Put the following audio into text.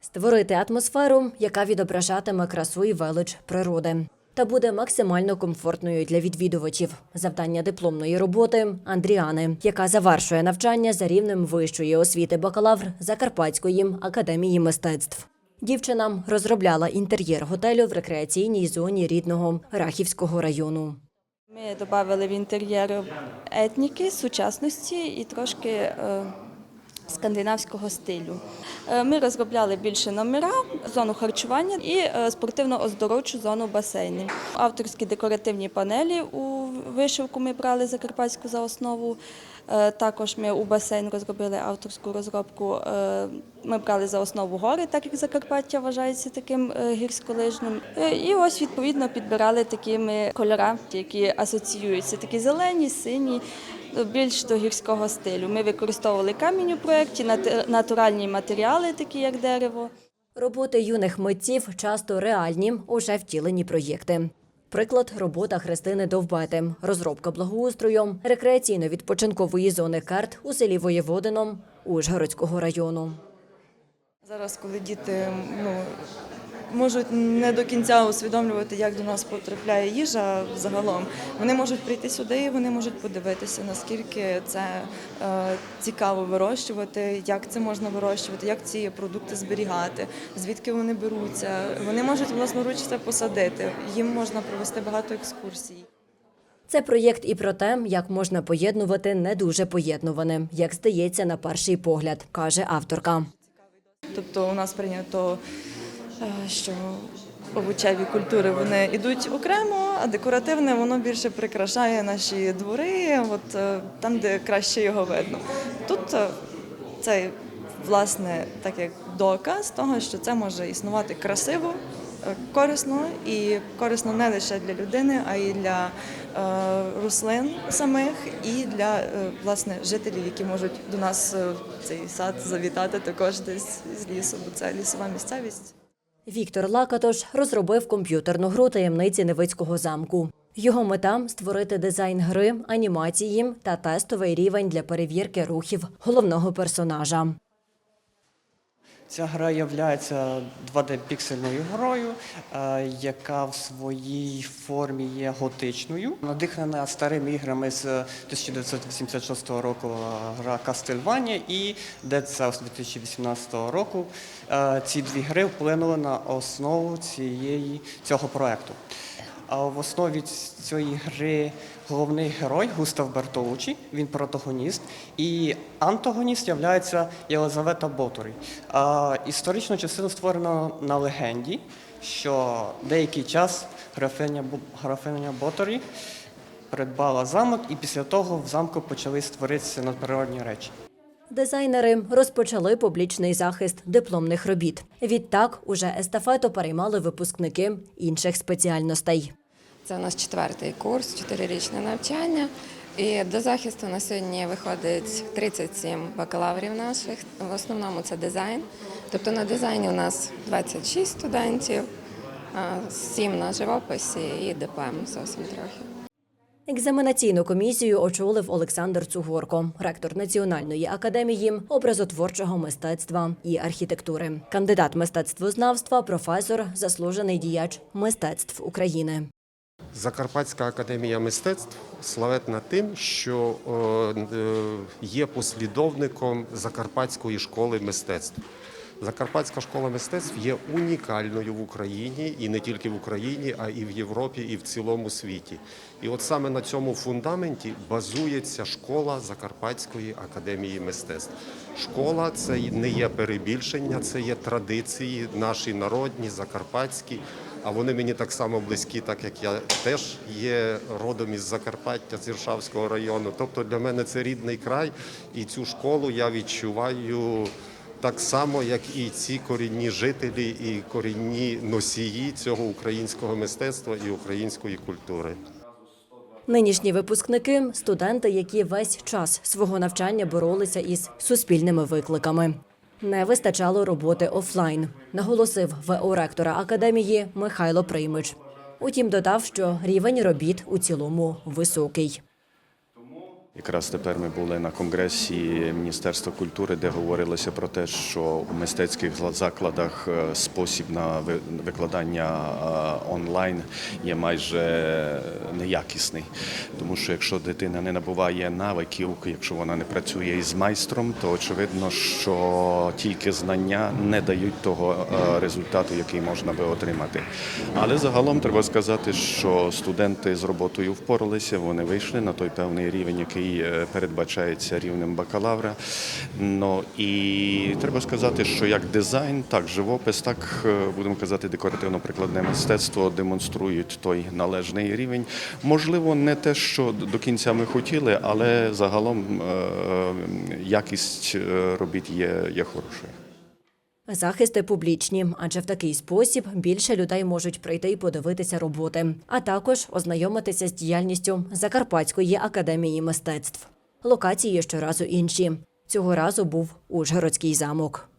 створити атмосферу, яка відображатиме красу і велич природи. Та буде максимально комфортною для відвідувачів. Завдання дипломної роботи Андріани, яка завершує навчання за рівнем вищої освіти бакалавр Закарпатської академії мистецтв. Дівчина розробляла інтер'єр готелю в рекреаційній зоні рідного Рахівського району. Ми додали в інтер'єр етніки, сучасності і трошки е, скандинавського стилю. Е, Ми розробляли більше номера, зону харчування і е, спортивно-оздоровчу зону басейну. Авторські декоративні панелі у вишивку ми брали закарпатську за основу. Е, Також ми у басейн розробили авторську розробку. Ми брали за основу гори, так як Закарпаття вважається таким гірськолижним. І ось відповідно підбирали такими кольора, які асоціюються, такі зелені, сині, більш до гірського стилю. Ми використовували камінь у проєкті, нат- натуральні матеріали, такі як дерево. Роботи юних митців часто реальні, уже втілені проєкти. Приклад робота Христини Довбети, розробка благоустрою рекреаційно-відпочинкової зони карт у селі Воєводино Ужгородського району. Зараз, коли діти ну, можуть не до кінця усвідомлювати, як до нас потрапляє їжа загалом, вони можуть прийти сюди і вони можуть подивитися, наскільки це е, цікаво вирощувати, як це можна вирощувати, як ці продукти зберігати, звідки вони беруться. Вони можуть власноруч це посадити. Їм можна провести багато екскурсій. Це проєкт і про те, як можна поєднувати не дуже поєднуване, як здається на перший погляд, каже авторка. Тобто у нас прийнято, що овочеві культури вони йдуть окремо, а декоративне воно більше прикрашає наші двори, от е, там, де краще його видно. Тут е, це власне так як доказ того, що це може існувати красиво, е, корисно і корисно не лише для людини, а й для е, рослин самих, і для е, власне жителів, які можуть до нас е, в цей сад завітати також десь з лісу, бо це лісова місцевість. Віктор Лакатош розробив комп'ютерну гру таємниці Невицького замку. Його мета створити дизайн гри, анімації та тестовий рівень для перевірки рухів головного персонажа. Ця гра є 2D-піксельною грою, е, яка в своїй формі є готичною. Надихнена старими іграми з 1986 року е, гра Castlevania і Dead Cells 2018 року. Е, Ці дві гри вплинули на основу цієї, цього проекту. А в основі цієї гри головний герой Густав Бертолучі, він протагоніст, і антагоніст є Єлизавета Ботурі. А історичну частину створено на легенді, що деякий час графиня, графиня Ботурі придбала замок, і після того в замку почали створитися надприродні речі. Дизайнери розпочали публічний захист дипломних робіт. Відтак уже естафету переймали випускники інших спеціальностей. Це у нас четвертий курс, чотирирічне навчання. І до захисту на сьогодні виходить 37 бакалаврів наших. В основному це дизайн. Тобто на дизайні у нас 26 студентів, 7 на живописі і ДПМ зовсім трохи. Екзаменаційну комісію очолив Олександр Цугорко, ректор Національної академії образотворчого мистецтва і архітектури, кандидат мистецтвознавства, професор, заслужений діяч мистецтв України. Закарпатська академія мистецтв славетна тим, що е, е, є послідовником Закарпатської школи мистецтв. Закарпатська школа мистецтв є унікальною в Україні і не тільки в Україні, а і в Європі, і в цілому світі. І от саме на цьому фундаменті базується школа Закарпатської академії мистецтв. Школа це не є перебільшення, це є традиції наші народні, закарпатські. А вони мені так само близькі, так як я теж є родом із Закарпаття, з Іршавського району. Тобто для мене це рідний край, і цю школу я відчуваю так само, як і ці корінні жителі, і корінні носії цього українського мистецтва і української культури. Нинішні випускники студенти, які весь час свого навчання боролися із суспільними викликами. Не вистачало роботи офлайн, наголосив ВО ректора академії Михайло Приймич. Утім, додав, що рівень робіт у цілому високий. Якраз тепер ми були на конгресі Міністерства культури, де говорилося про те, що у мистецьких закладах е, спосіб на викладання е, онлайн є майже неякісний. Тому що якщо дитина не набуває навиків, якщо вона не працює із майстром, то очевидно, що тільки знання не дають того е, результату, який можна би отримати. Але загалом треба сказати, що студенти з роботою впоралися, вони вийшли на той певний рівень, який е, передбачається рівнем бакалавра. Ну і треба сказати, що як дизайн, так живопис, так е, будемо казати, декоративно-прикладне мистецтво демонструють той належний рівень. Можливо, не те, що до кінця ми хотіли, але загалом е, якість робіт є, є хорошою. Захисти публічні, адже в такий спосіб більше людей можуть прийти і подивитися роботи, а також ознайомитися з діяльністю Закарпатської академії мистецтв. Локації щоразу інші. Цього разу був Ужгородський замок.